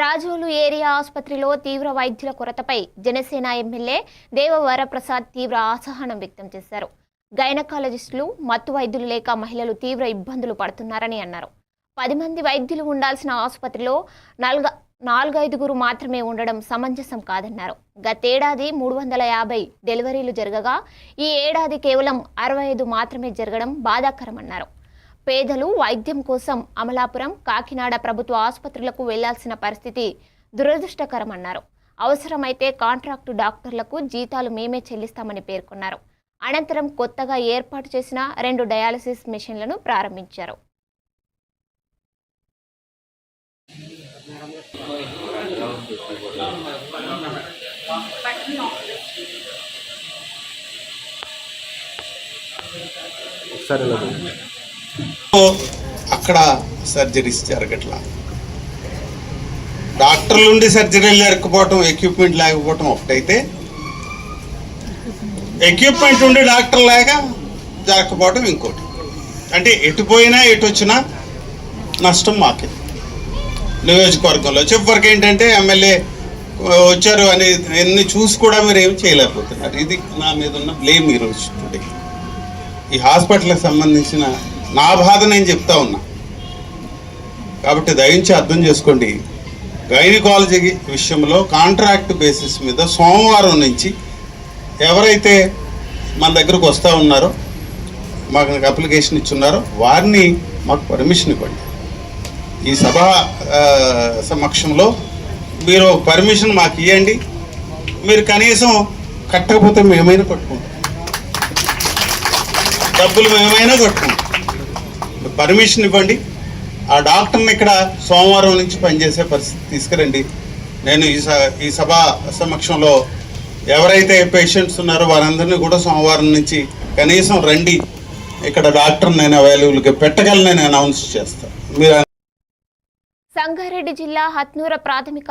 Razole area ఆసుపత్రిలో తీవ్ర వైద్యుల కొరతపై జనసేన ఎమ్మెల్యే దేవవరప్రసాద్ తీవ్ర అసహనం వ్యక్తం చేశారు. గైనకాలజిస్టులు మత్తు వైద్యులు లేక మహిళలు తీవ్ర ఇబ్బందులు పడుతున్నారని అన్నారు. పది మంది వైద్యులు ఉండాల్సిన ఆసుపత్రిలో నాలుగ నాలుగైదుగురు మాత్రమే ఉండడం సమంజసం కాదన్నారు. గతేడాది మూడు వందల యాభై డెలివరీలు జరగగా ఈ ఏడాది కేవలం అరవై ఐదు మాత్రమే జరగడం బాధాకరమన్నారు. పేదలు వైద్యం కోసం అమలాపురం కాకినాడ ప్రభుత్వ ఆసుపత్రులకు వెళ్ళాల్సిన పరిస్థితి దురదృష్టకరమన్నారు. అవసరమైతే కాంట్రాక్టు డాక్టర్లకు జీతాలు మేమే చెల్లిస్తామని పేర్కొన్నారు. అనంతరం కొత్తగా ఏర్పాటు చేసిన రెండు డయాలసిస్ మిషన్లను ప్రారంభించారు. ఒకసారి అక్కడ సర్జరీస్ జరగట్లా. డాక్టర్లు ఉండి సర్జరీలు జరగకపోవటం ఎక్విప్మెంట్ లేకపోవటం ఒకటైతే ఎక్విప్మెంట్ ఉండి డాక్టర్ లేక జరగకపోవటం ఇంకోటి. అంటే ఎటు పోయినా ఎటు వచ్చినా నష్టం మాకే. నియోజకవర్గంలో చివరికి ఏంటంటే ఎమ్మెల్యే వచ్చారు అని ఎన్ని చూసి కూడా మీరు ఏమి చేయలేకపోతున్నారు. ఇది నా మీద ఉన్న బ్లేమ్ ఈరోజు. టుడే ఈ హాస్పిటల్కి సంబంధించిన నా బాధ నేను చెప్తా ఉన్నా. కాబట్టి దయించి అర్థం చేసుకోండి. గైనకాలజీ విషయంలో కాంట్రాక్ట్ బేసిస్ మీద సోమవారం నుంచి ఎవరైతే మన దగ్గరకు వస్తూ ఉన్నారో మాకు అప్లికేషన్ ఇచ్చున్నారో వారిని మాకు పర్మిషన్ ఇవ్వండి. ఈ సభ సమక్షంలో మీరు పర్మిషన్ మాకు ఇవ్వండి మీరు కనీసం కట్టకపోతే మేమైనా కట్టుకుంటాం. డబ్బులు మేమైనా కట్టుకుంటాం. పర్మిషన్ ఇవ్వండి. ఆ డాక్టర్ని ఇక్కడ సోమవారం నుంచి పనిచేసే పరిస్థితి తీసుకురండి. నేను ఈ ఈ సభ సమక్షంలో ఎవరైతే పేషెంట్స్ ఉన్నారో వారందరినీ కూడా సోమవారం నుంచి కనీసం రండి. ఇక్కడ డాక్టర్ నేను అవైలబుల్గా పెట్టగలనని అనౌన్స్ చేస్తాను మీరు సంగారెడ్డి జిల్లా హత్నూర ప్రాథమిక